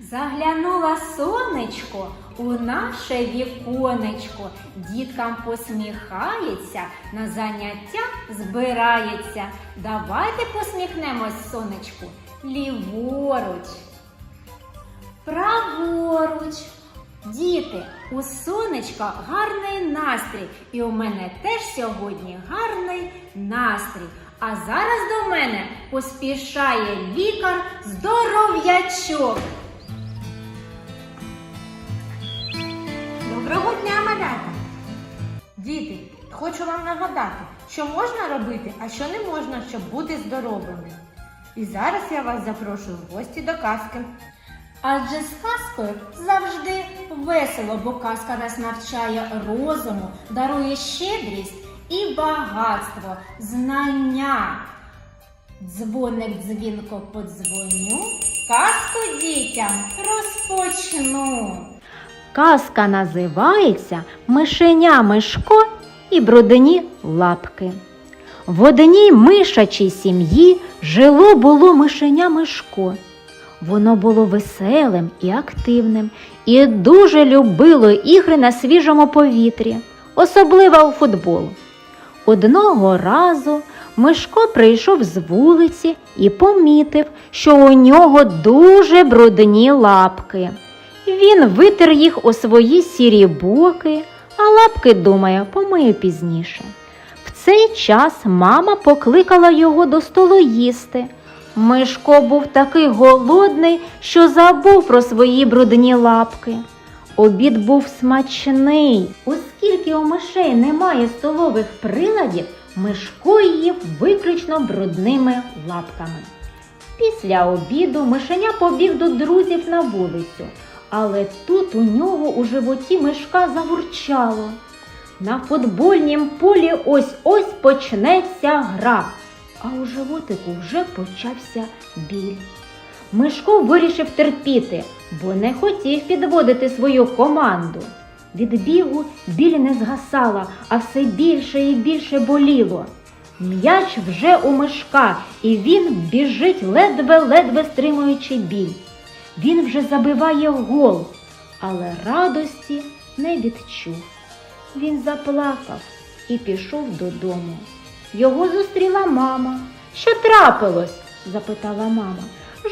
Заглянула сонечко у наше віконечко, діткам посміхається, на заняття збирається. Давайте посміхнемось сонечку ліворуч, праворуч. Діти, у сонечка гарний настрій, і у мене теж сьогодні гарний настрій. А зараз до мене поспішає лікар здоров'ячок. Доброго дня, малята! Діти, хочу вам нагадати, що можна робити, а що не можна, щоб бути здоровими. І зараз я вас запрошую в гості до казки. Адже з казкою завжди весело, бо казка нас навчає розуму, дарує щедрість і багатство, знання. Дзвоник дзвінко подзвоню, казку дітям розпочну. Казка називається Мишеня Мишко і брудні лапки. В одній мишачій сім'ї жило було мишеня Мишко. Воно було веселим і активним і дуже любило ігри на свіжому повітрі, особливо у футбол. Одного разу Мишко прийшов з вулиці і помітив, що у нього дуже брудні лапки. Він витер їх у свої сірі боки, а лапки, думає, помию пізніше. В цей час мама покликала його до столу їсти. Мишко був такий голодний, що забув про свої брудні лапки. Обід був смачний. Оскільки у мишей немає столових приладів, Мишко їв виключно брудними лапками. Після обіду мишеня побіг до друзів на вулицю, але тут у нього у животі мишка завурчало. На футбольнім полі ось ось почнеться гра, а у животику вже почався біль. Мишко вирішив терпіти, бо не хотів підводити свою команду. Від бігу біль не згасала, а все більше і більше боліло. М'яч вже у мишка, і він біжить, ледве-ледве стримуючи біль. Він вже забиває гол, але радості не відчув. Він заплакав і пішов додому. Його зустріла мама. Що трапилось? запитала мама.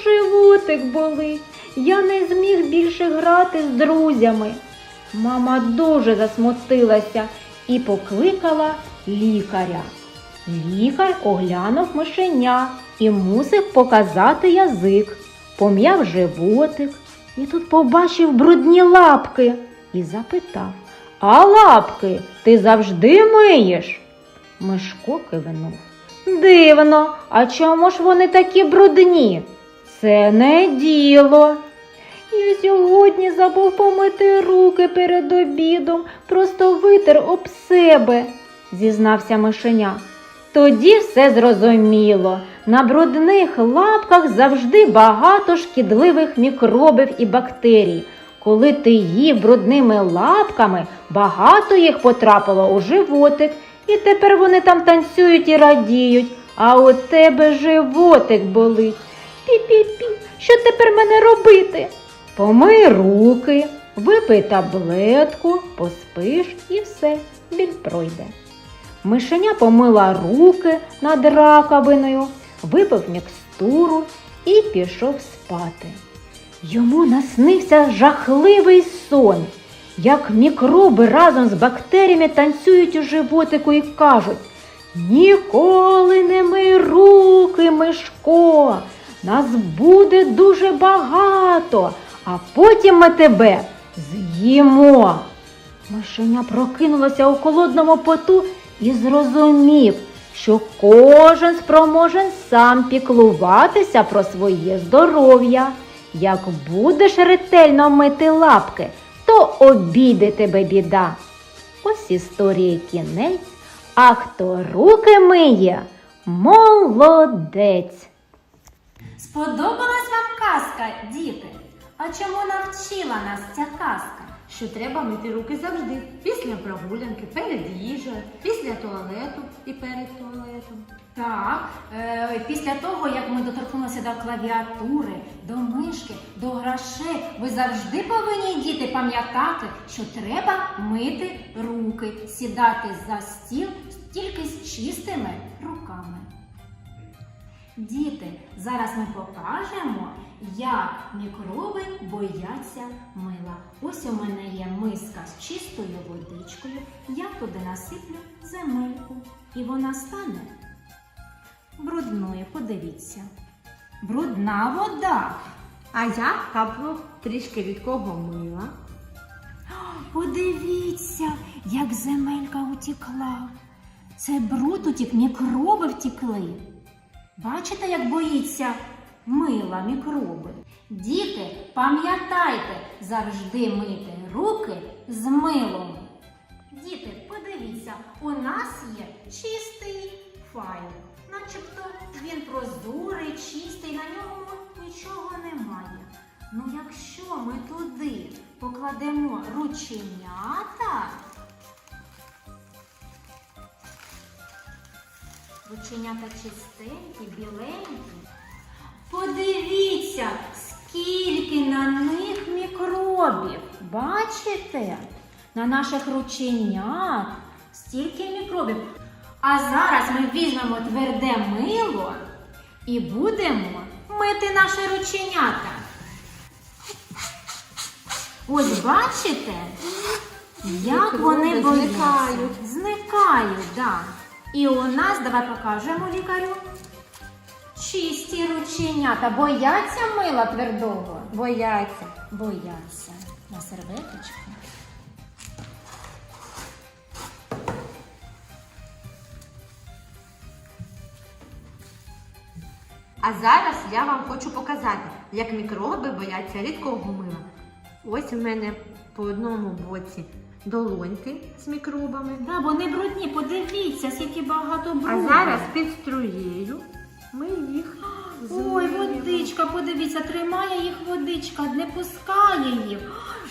Животик болить. Я не зміг більше грати з друзями. Мама дуже засмутилася і покликала лікаря. Лікар оглянув мишеня і мусив показати язик, пом'яв животик і тут побачив брудні лапки і запитав А лапки ти завжди миєш? Мишко кивнув. Дивно, а чому ж вони такі брудні? Це не діло. Я сьогодні забув помити руки перед обідом, просто витер об себе, зізнався мишеня. Тоді все зрозуміло. На брудних лапках завжди багато шкідливих мікробів і бактерій. Коли ти їв брудними лапками, багато їх потрапило у животик, і тепер вони там танцюють і радіють, а у тебе животик болить. Пі-пі-пі, що тепер мене робити? Помий руки, випий таблетку, поспиш і все, біль пройде. Мишеня помила руки над раковиною, випив мікстуру і пішов спати. Йому наснився жахливий сон, як мікроби разом з бактеріями танцюють у животику і кажуть Ніколи не мий руки, Мишко, нас буде дуже багато, а потім ми тебе з'їмо. Мишеня прокинулося у холодному поту і зрозумів, що кожен спроможен сам піклуватися про своє здоров'я. Як будеш ретельно мити лапки, то обійде тебе біда. Ось історії кінець, а хто руки миє, молодець. Сподобалась вам казка, діти? А чому навчила нас ця казка? Що треба мити руки завжди. Після прогулянки, перед їжею, після туалету і перед туалетом. Так, е, після того, як ми доторкнулися до клавіатури, до мишки, до грошей, ви завжди повинні діти пам'ятати, що треба мити руки, сідати за стіл тільки з чистими руками. Діти, зараз ми покажемо, як мікроби бояться мила. Ось у мене є миска з чистою водичкою. Я туди насиплю земельку, і вона стане брудною. Подивіться. Брудна вода. А я капну трішки рідкого мила. Подивіться, як земелька утікла. Це бруд утік, мікроби втікли. Бачите, як боїться мила мікроби? Діти, пам'ятайте завжди мити руки з милом. Діти, подивіться, у нас є чистий файл. Начебто він прозорий, чистий, на ньому нічого немає. Ну, якщо ми туди покладемо рученята, рученята чистенькі, біленькі. Подивіться, скільки на них мікробів. Бачите? На наших рученят стільки мікробів. А зараз ми візьмемо тверде мило і будемо мити наші рученята. Ось бачите, як вони Мікроби зникають. Зникають, да. І у нас, давай покажемо лікарю. Чисті рученята. Бояться мила твердого? Бояться. Бояться. На серветочку. А зараз я вам хочу показати, як мікроби бояться рідкого мила. Ось у мене по одному боці долоньки з мікробами. Да, вони брудні, подивіться, скільки багато бруду. А зараз під струєю ми їх Ой, водичка, подивіться, тримає їх водичка, не пускає їх.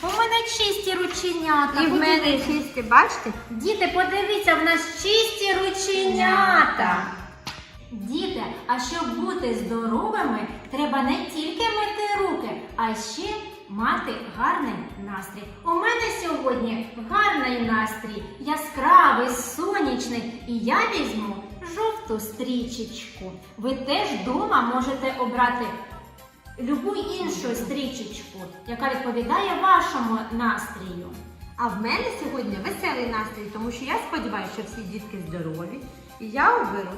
У мене чисті рученята. І в мене чисті, бачите? Діти, подивіться, в нас чисті рученята. Діти, а щоб бути здоровими, треба не тільки мити руки, а ще мати гарний настрій. У мене сьогодні гарний настрій, яскравий, сонячний, і я візьму жовту стрічечку. Ви теж вдома можете обрати любу іншу стрічечку, яка відповідає вашому настрію. А в мене сьогодні веселий настрій, тому що я сподіваюся, що всі дітки здорові. І я оберу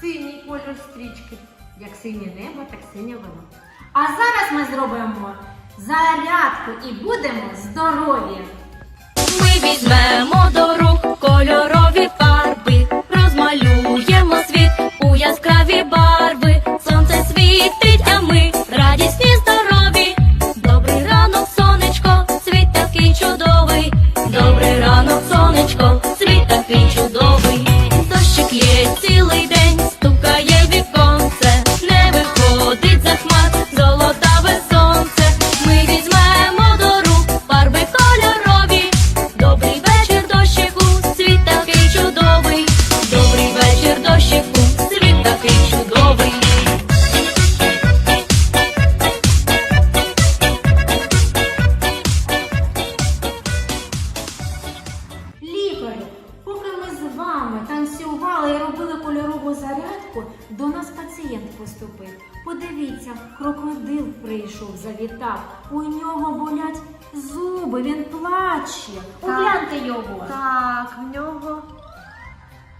синій кольор стрічки. Як синє небо, так синя вода. А зараз ми зробимо зарядку і будемо здорові. Ми візьмемо до рук кольорові фарби, розмалюємо світ у яскраві барви. Подивіться, крокодил прийшов, завітав. У нього болять зуби, він плаче. Огляньте його. Так, в нього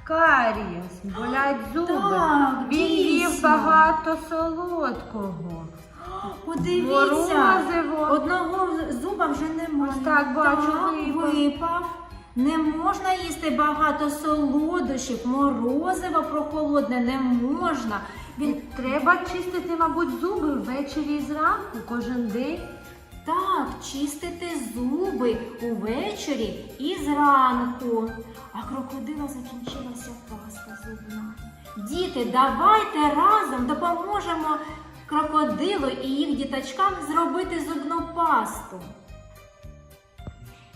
карієс, болять зуби. Так, Він їв дійсно. багато солодкого. Подивіться, Морозиво. одного зуба вже немає. Ось так, бачу, випав. випав. Не можна їсти багато солодощів, морозиво прохолодне не можна. Він Треба чистити, мабуть, зуби ввечері і зранку кожен день. так чистити зуби увечері і зранку. А крокодила закінчилася паста зубна. Діти, давайте разом допоможемо крокодилу і їх діточкам зробити зубну пасту.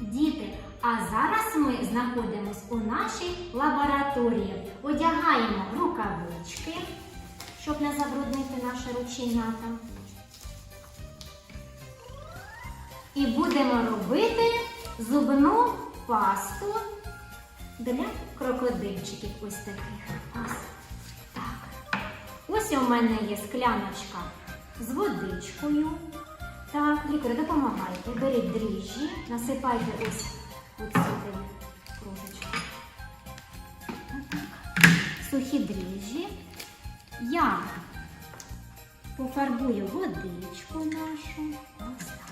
Діти, а зараз ми знаходимось у нашій лабораторії. Одягаємо рукавички, щоб не забруднити наші рученята. І будемо робити зубну пасту для крокодильчиків ось таких. Ось так. Ось у мене є скляночка з водичкою. Так, лікарі, допомагайте. Беріть дріжджі, насипайте ось сюди кружечку. Сухі дріжджі. Я пофарбую водичку нашу. Ось так.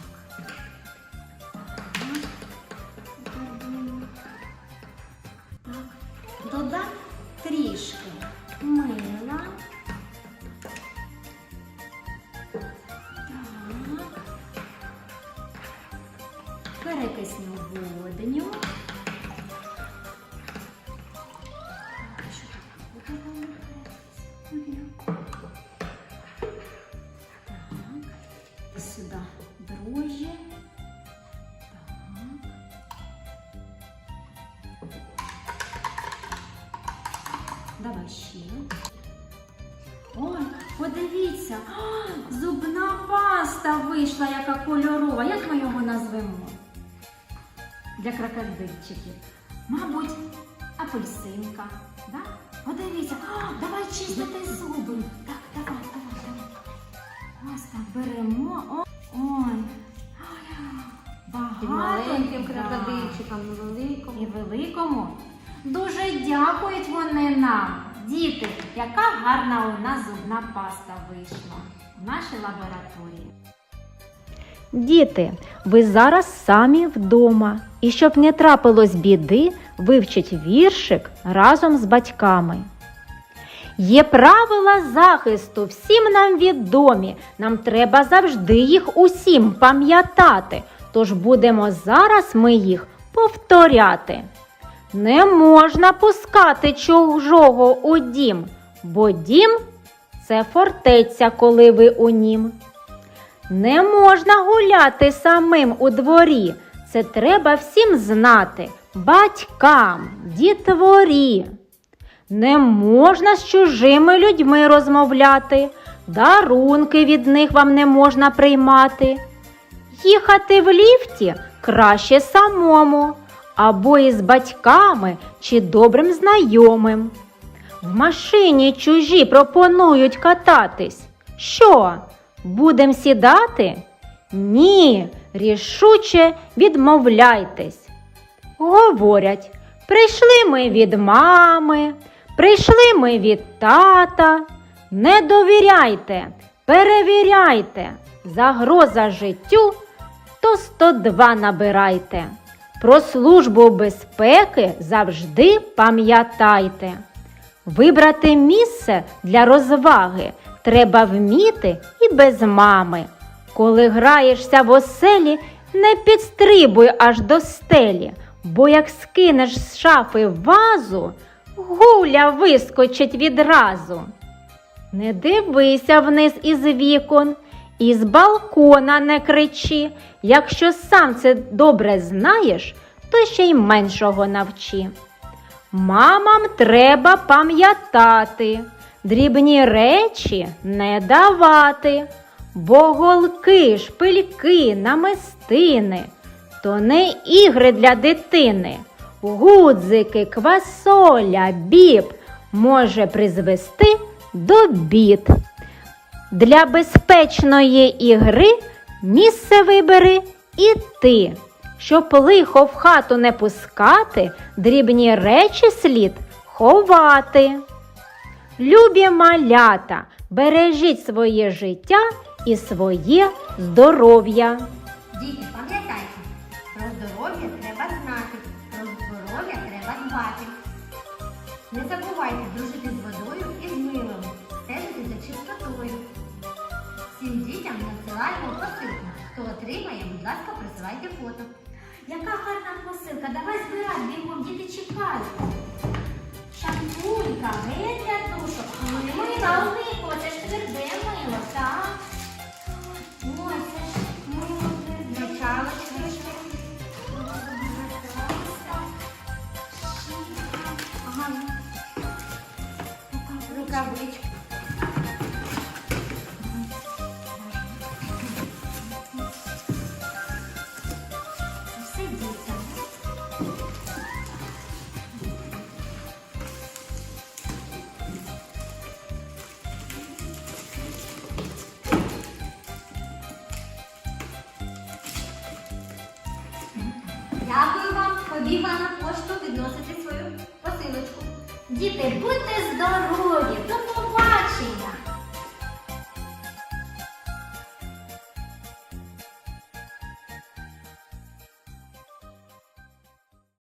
Перекисню водню. І сюди дрожжі. Давай ще. Ой, подивіться, зубна паста вийшла, яка кольорова. Як ми його назвемо? Для крокодильчиків. Мабуть, апельсинка. Да? Подивіться, а, давай чистити зуби. Так, давай, давай, давай. Ось так беремо. О, ой. Ой, І Багато. маленьким да. крокодильчикам, і великим. І великому. Дуже дякують вони нам. Діти, яка гарна у нас зубна паста вийшла в нашій лабораторії. Діти, ви зараз самі вдома, і щоб не трапилось біди, вивчіть віршик разом з батьками. Є правила захисту, всім нам відомі. Нам треба завжди їх усім пам'ятати. Тож будемо зараз ми їх повторяти. Не можна пускати чужого у дім, бо дім це фортеця, коли ви у нім. Не можна гуляти самим у дворі. Це треба всім знати, батькам, дітворі. Не можна з чужими людьми розмовляти, дарунки від них вам не можна приймати. Їхати в ліфті краще самому, або із батьками чи добрим знайомим. В машині чужі пропонують кататись. Що? Будем сідати? Ні, рішуче відмовляйтесь. Говорять, прийшли ми від мами, прийшли ми від тата. Не довіряйте, перевіряйте, загроза життю, то 102 набирайте. Про службу безпеки завжди пам'ятайте. Вибрати місце для розваги треба вміти і без мами. Коли граєшся в оселі, не підстрибуй аж до стелі, бо як скинеш з шафи вазу, гуля вискочить відразу. Не дивися вниз із вікон, і з балкона не кричи. Якщо сам це добре знаєш, то ще й меншого навчи. Мамам треба пам'ятати, дрібні речі не давати, бо голки, шпильки, намистини то не ігри для дитини. Гудзики, квасоля, біб може призвести до бід. Для безпечної ігри місце вибери і ти. Щоб лихо в хату не пускати, дрібні речі слід ховати. Любі малята, бережіть своє життя і своє здоров'я. Діти, пам'ятайте, про здоров'я треба знати, про здоров'я треба дбати. Не забувайте дружити з водою і з милом, стежити за чистотою. Всім дітям надсилаємо посилку. Хто отримає, будь ласка, присилайте фото. Яка гарна посилка, давай збирай, бігом, діти чекають. Шампунька, гель мило лико, Діти, будьте здорові,